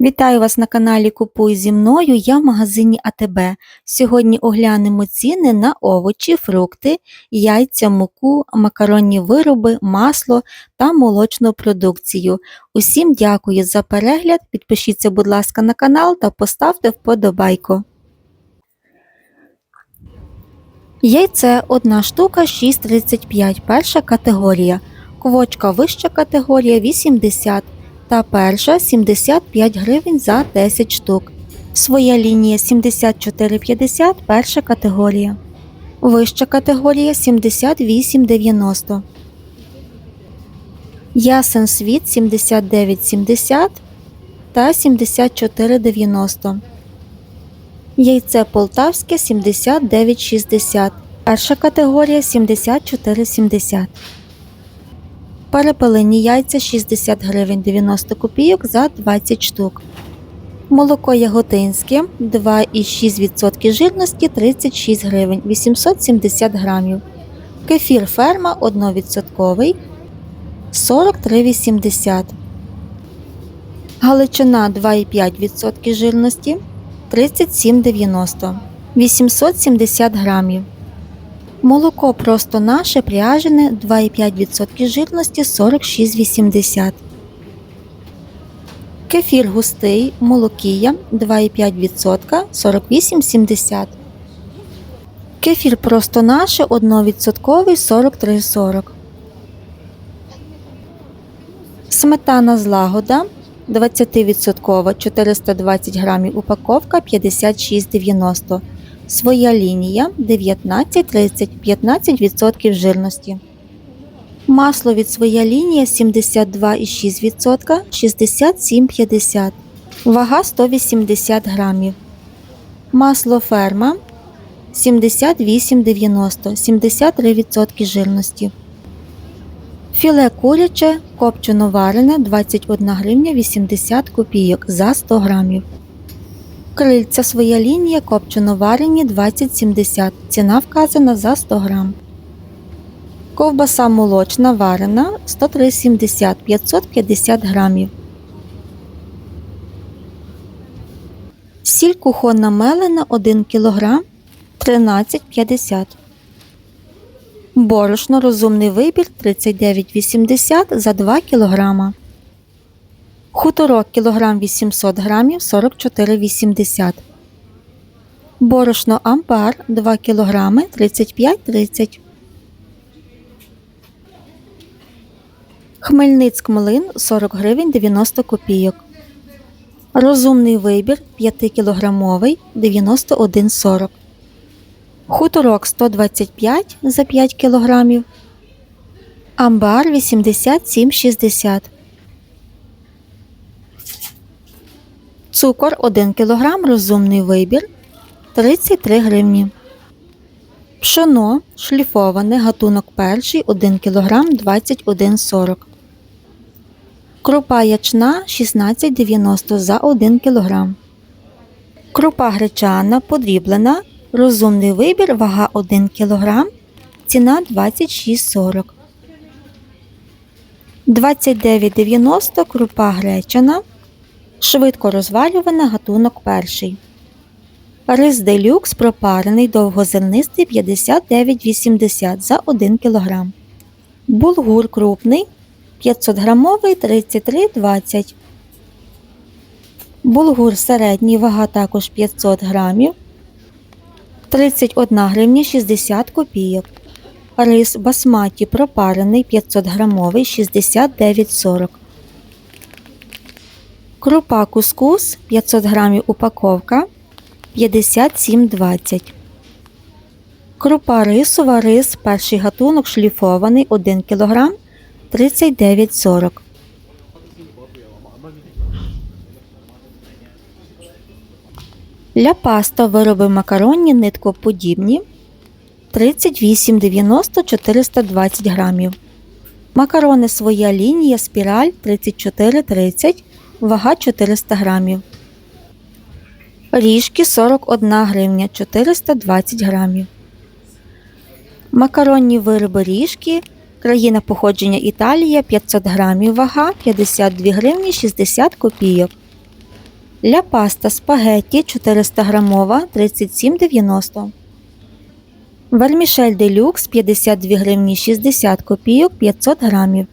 Вітаю вас на каналі Купуй зі мною. Я в магазині АТБ. Сьогодні оглянемо ціни на овочі, фрукти, яйця, муку, макаронні вироби, масло та молочну продукцію. Усім дякую за перегляд. Підпишіться, будь ласка, на канал та поставте вподобайку. Яйце одна штука 6,35, перша категорія. Квочка вища категорія 80 та перша 75 гривень за 10 штук. Своя лінія 74,50 перша категорія. Вища категорія 78,90. Ясен світ 79,70 та 74,90. Яйце полтавське 79,60. Перша категорія 74,70. Перепелені яйця 60 гривень 90 копійок за 20 штук. Молоко яготинське 2,6% жирності 36 гривень 870 грамів. Кефір ферма 1% 43,80. Галичина 2,5% жирності 37,90 870 грамів. Молоко просто наше пряжене 2,5% жирності 46,80. Кефір густий молокія 2,5% 48,70. Кефір просто наше 1% 43,40. Сметана злагода 20% 420 грамів упаковка 56,90 Своя лінія 19-30 15% жирності. Масло від своя лінія 72,6% 67,50 Вага 180 грамів. Масло ферма 78,90 73% жирності. Філе куряче копчено варене 21 гривня 80 копійок за 100 грамів. Крильця своя лінія копчено варені 20,70. Ціна вказана за 100 грам. Ковбаса молочна варена 103,70 550 грамів. Сіль кухонна мелена 1 кг 13,50 Борошно розумний вибір 39,80 за 2 кг. Хуторок кілограм 800 грамів 44,80 Борошно ампар 2 кг 35,30 Хмельницьк млин 40 гривень 90 копійок. Розумний вибір 5 кілограмовий 91,40 Хуторок 125 за 5 кг Амбар 87,60 Цукор 1 кг розумний вибір 33 гривні. Пшоно шліфоване гатунок перший 1 кг 21,40 Крупа ячна 16,90 за 1 кг. Крупа гречана подріблена. Розумний вибір, вага 1 кг, ціна 26,40 29,90 крупа гречана. Швидко розвалювана гатунок перший. Рис делюкс пропарений довгозернистий 59,80 за 1 кг. Булгур крупний 500 грамовий 33,20 Булгур середній вага також 500 грамів 31 гривня 60 копійок. Рис басматі пропарений 500 грамовий 69,40 Крупа кускус 500 грамів упаковка 57,20 Крупа рисова рис перший гатунок шліфований 1 кг 39,40 Ля паста вироби макаронні ниткоподібні 38,90 420 грамів. Макарони своя лінія спіраль 34,30 вага 400 грамів. Ріжки 41 гривня 420 грамів. Макаронні вироби ріжки. Країна походження Італія 500 грамів вага 52 гривні 60 копійок. Ля паста спагетті 400 грамова 37,90. Вермішель делюкс 52 гривні 60 копійок 500 грамів.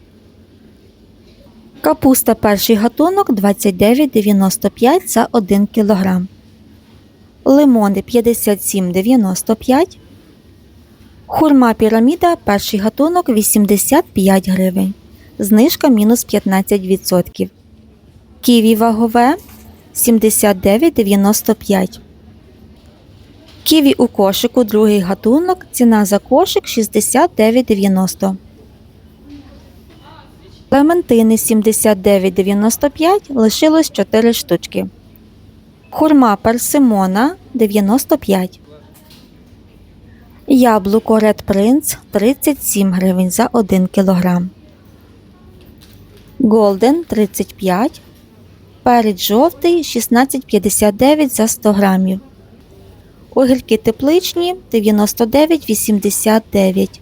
Капуста перший гатунок 29,95 за 1 кг. Лимони 57,95. Хурма піраміда перший гатунок 85 гривень. Знижка мінус 15%. Ківі вагове 79,95. Ківі у кошику другий гатунок. Ціна за кошик 69,90. Клементини 79,95 лишилось 4 штучки. Хурма персимона 95. Яблуко Red Prince 37 гривень за 1 кг. Голден 35. Перець жовтий 16,59 за 100 грамів. Огірки тепличні 99,89.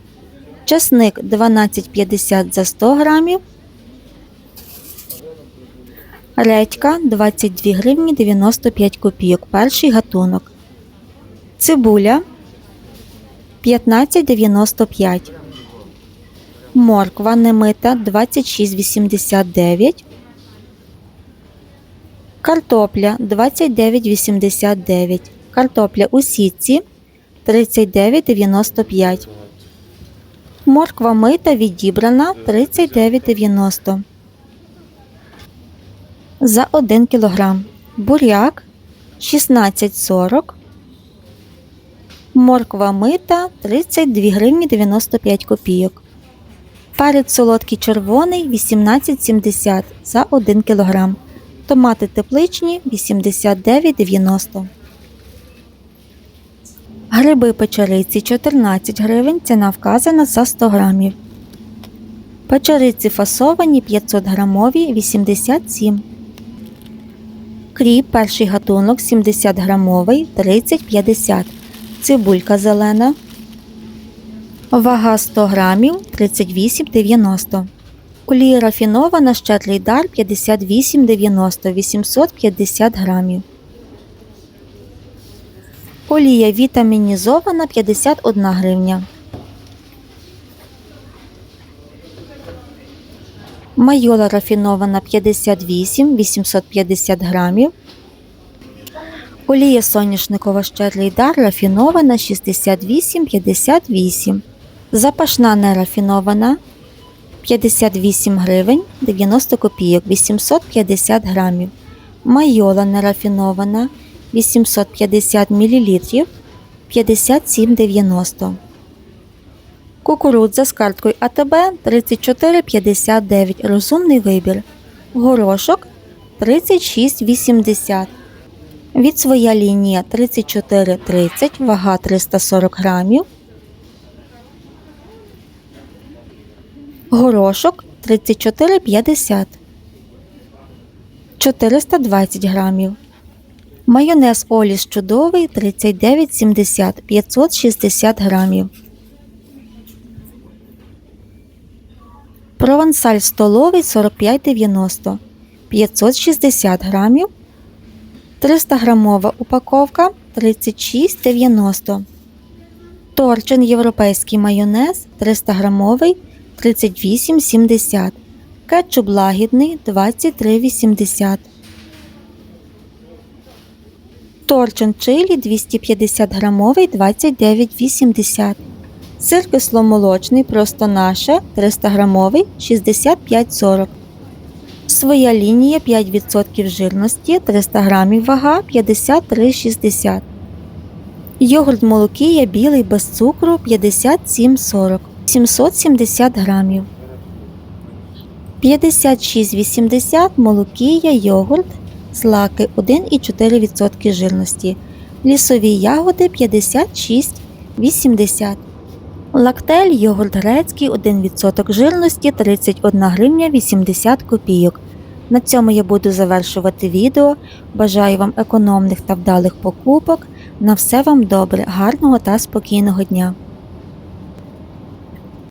Часник 12,50 за 100 грамів. Редька 22 гривні 95 копійок. Перший гатунок. Цибуля 15,95. Морква немита 26,89. Картопля 29,89. Картопля у сітці 39,95. Морква мита відібрана 39,90. За 1 кг. Буряк 16,40. Морква мита 32 гривні 95 копійок. Перець солодкий червоний 18,70 за 1 кг. Томати тепличні 89,90. Гриби печериці 14 гривень. Ціна вказана за 100 грамів. Печериці фасовані 500 грамові 87. Кріп перший гатунок 70 грамовий 30,50. Цибулька зелена. Вага 100 грамів 38,90. Олія рафінована щедрий дар 58,90 850 грамів. Олія вітамінізована 51 гривня. Майола рафінована 58 850 грамів. Олія соняшникова щедрий дар рафінована 68,58. Запашна нерафінована 58 гривень 90 копійок 850 грамів. Майола нерафінована 850 мл 57,90. Кукурудза з карткою АТБ 34,59. Розумний вибір. Горошок 36,80. Від своя лінія 34,30, вага 340 грамів. Горошок 34,50. 420 грамів. Майонез Оліс чудовий 39,70 560 грамів. Провансаль столовий 45,90 560 грамів. 300 грамова упаковка 36,90. Торчин європейський майонез 300 грамовий 38,70. Кетчуп лагідний 23,80. Торчин чилі 250 грамовий 29,80. Сир кисломолочний просто наше 300 грамовий 65,40. Своя лінія 5% жирності 300 грамів вага 53,60. Йогурт молокія білий без цукру 57,40 770 грамів. 56,80 молокія йогурт злаки 1,4% жирності. Лісові ягоди 56,80 Лактель йогурт грецький 1% жирності 31 гривня 80 копійок. На цьому я буду завершувати відео. Бажаю вам економних та вдалих покупок. На все вам добре, гарного та спокійного дня!